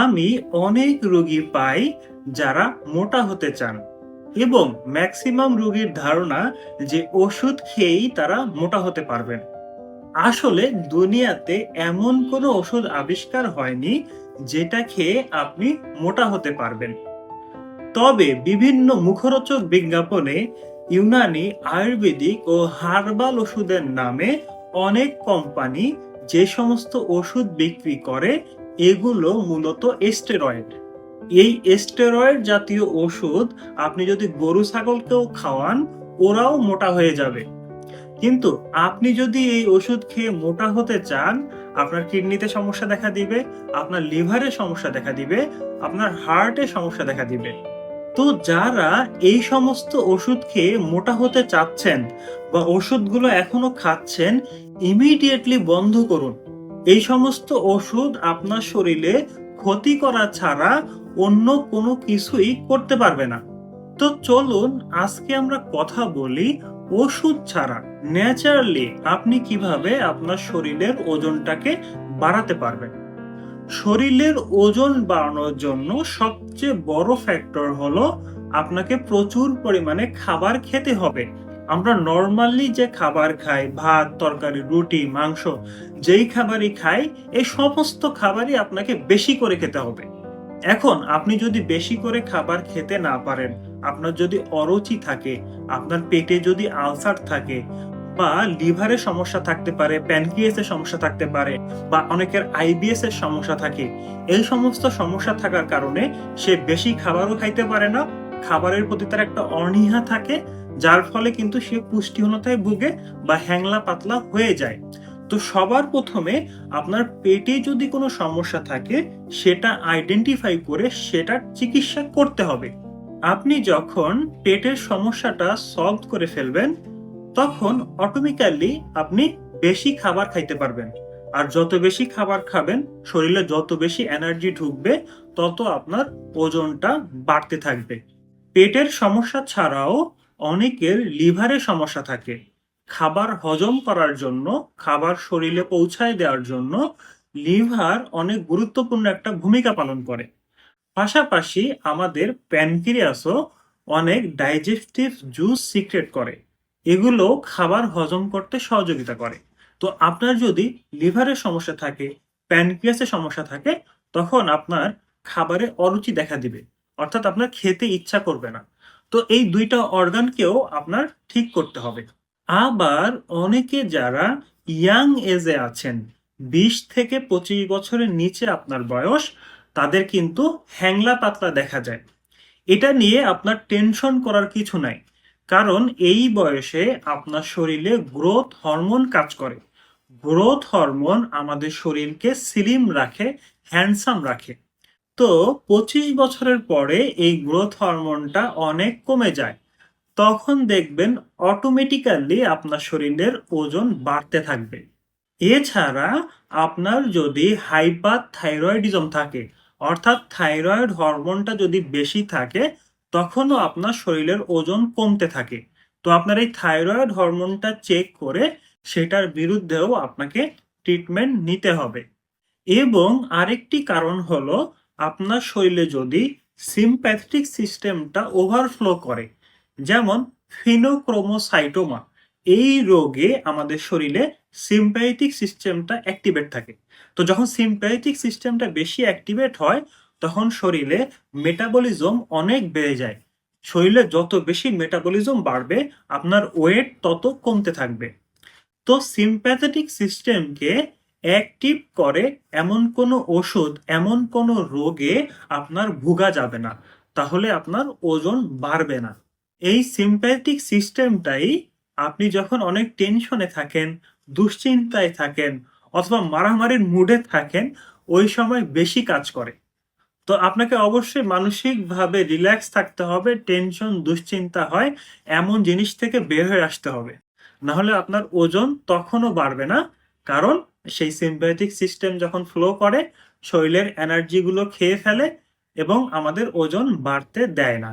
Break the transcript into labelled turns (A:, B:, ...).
A: আমি অনেক রোগী পাই যারা মোটা হতে চান এবং ম্যাক্সিমাম রোগীর ধারণা যে ওষুধ খেয়েই তারা মোটা হতে পারবেন। আসলে দুনিয়াতে এমন কোনো ওষুধ আবিষ্কার হয়নি যেটা খেয়ে আপনি মোটা হতে পারবেন। তবে বিভিন্ন মুখরোচক বিজ্ঞাপনে ইউনানি আয়ুর্বেদিক ও হার্বাল ওষুধের নামে অনেক কোম্পানি যে সমস্ত ওষুধ বিক্রি করে এগুলো মূলত স্টেরয়েড এই স্টেরয়েড জাতীয় ওষুধ আপনি যদি গরু ছাগলকেও খাওয়ান, ওরাও মোটা হয়ে যাবে। কিন্তু আপনি যদি এই ওষুধ খেয়ে মোটা হতে চান, আপনার কিডনিতে সমস্যা দেখা দিবে, আপনার লিভারে সমস্যা দেখা দিবে, আপনার হার্টে সমস্যা দেখা দিবে। তো যারা এই সমস্ত ওষুধ খেয়ে মোটা হতে চাচ্ছেন বা ওষুধগুলো এখনও খাচ্ছেন ইমিডিয়েটলি বন্ধ করুন। এই সমস্ত ওষুধ আপনার শরীরে ক্ষতি করা ছাড়া অন্য কোনো কিছুই করতে পারবে না। তো চলুন আজকে আমরা কথা বলি ওষুধ ছাড়া। ন্যাচারালি আপনি কীভাবে আপনার শরীরের ওজনটাকে বাড়াতে পারবেন? শরীরের ওজন বাড়ানোর জন্য সবচেয়ে বড় ফ্যাক্টর হলো আপনাকে প্রচুর পরিমাণে খাবার খেতে হবে। আমরা নর্মালি যে খাবার খাই, ভাত, তরকারি, রুটি, মাংস, যেই খাবারই খাই, এই সমস্ত খাবারই আপনাকে বেশি করে খেতে হবে। এখন আপনি যদি বেশি করে খাবার খেতে না পারেন, আপনার যদি অরুচি থাকে, আপনার পেটে যদি আলসার থাকে, বা লিভারের সমস্যা থাকতে পারে প্যানক্রিয়াসের সমস্যা থাকতে পারে, বা অনেকের আইবিএস এর সমস্যা থাকে, এই সমস্ত সমস্যা থাকার কারণে সে বেশি খাবারও খাইতে পারে না খাবারের প্রতি তার একটা অনীহা থাকে, যার ফলে কিন্তু সে পুষ্টিহীনতায় ভুগে বা হ্যাংলা পাতলা হয়ে যায়। তো সবার প্রথমে আপনার পেটে যদি কোনো সমস্যা থাকে, সেটা আইডেন্টিফাই করে সেটার চিকিৎসা করতে হবে। আপনি যখন পেটের সমস্যাটা সলভ করে ফেলবেন, তখন অটোমেটিক্যালি আপনি বেশি খাবার খাইতে পারবেন। আর যত বেশি খাবার খাবেন, শরীরে যত বেশি এনার্জি ঢুকবে, তত আপনার ওজনটা বাড়তে থাকবে। পেটের সমস্যা ছাড়াও অনেকের লিভারের সমস্যা থাকে। খাবার হজম করার জন্য, খাবার শরীরে পৌঁছায় দেওয়ার জন্য লিভার অনেক গুরুত্বপূর্ণ একটা ভূমিকা পালন করে। পাশাপাশি আমাদের প্যানক্রিয়াসও অনেক ডাইজেস্টিভ জুস সিক্রেট করে। এগুলো খাবার হজম করতে সহযোগিতা করে। তো আপনার যদি লিভারের সমস্যা থাকে প্যানক্রিয়াসের সমস্যা থাকে, তখন আপনার খাবারে অরুচি দেখা দিবে। অর্থাৎ আপনার খেতে ইচ্ছা করবে না। তো এই দুইটা অর্গানকেও আপনার ঠিক করতে হবে। আবার অনেকে যারা ইয়াং এজে আছেন, বিশ থেকে পঁচিশ বছরের নিচে আপনার বয়স, তাদের কিন্তু হ্যাংলা পাতলা দেখা যায়। এটা নিয়ে আপনার টেনশন করার কিছু নাই, কারণ এই বয়সে আপনার শরীরে গ্রোথ হরমোন কাজ করে। গ্রোথ হরমোন আমাদের শরীরকে স্লিম রাখে হ্যান্ডসাম রাখে। তো পঁচিশ বছরের পরে এই গ্রোথ হরমোনটা অনেক কমে যায়। তখন দেখবেন অটোমেটিক্যালি আপনার শরীরের ওজন বাড়তে থাকবে। এছাড়া আপনার যদি হাইপার থাইরয়েডিজম থাকে, অর্থাৎ থাইরয়েড হরমোনটা যদি বেশি থাকে, তখনও আপনার শরীরের ওজন কমতে থাকে। তো আপনার এই থাইরয়েড হরমোনটা চেক করে সেটার বিরুদ্ধেও আপনাকে ট্রিটমেন্ট নিতে হবে। এবং আরেকটি কারণ হলো আপনার শরীরে যদি সিম্প্যাথেটিক সিস্টেমটা ওভারফ্লো করে, যেমন ফিনোক্রোমোসাইটোমা এই রোগে আমাদের শরীরে সিম্প্যাথেটিক সিস্টেমটা অ্যাক্টিভেট থাকে। তো যখন সিম্প্যাথেটিক সিস্টেমটা বেশি অ্যাক্টিভেট হয়, তখন শরীরে মেটাবলিজম অনেক বেড়ে যায়। শরীরে যত বেশি মেটাবলিজম বাড়বে, আপনার ওয়েট তত কমতে থাকবে। তো সিম্প্যাথেটিক সিস্টেমকে অ্যাক্টিভ করে এমন কোনো ওষুধ, এমন কোনো রোগে আপনার ভুগা যাবে না। তাহলে আপনার ওজন বাড়বে না। এই সিম্প্যাথেটিক সিস্টেমটাই আপনি যখন অনেক টেনশনে থাকেন, দুশ্চিন্তায় থাকেন, অথবা মারামারির মুডে থাকেন, ওই সময় বেশি কাজ করে। তো আপনাকে অবশ্যই মানসিকভাবে রিল্যাক্স থাকতে হবে টেনশন দুশ্চিন্তা হয়, এমন জিনিস থেকে বের হয়ে আসতে হবে। নাহলে আপনার ওজন তখনও বাড়বে না, কারণ সেই সিম্পেটিক সিস্টেম যখন ফ্লো করে, শরীরের এনার্জিগুলো খেয়ে ফেলে এবং আমাদের ওজন বাড়তে দেয় না।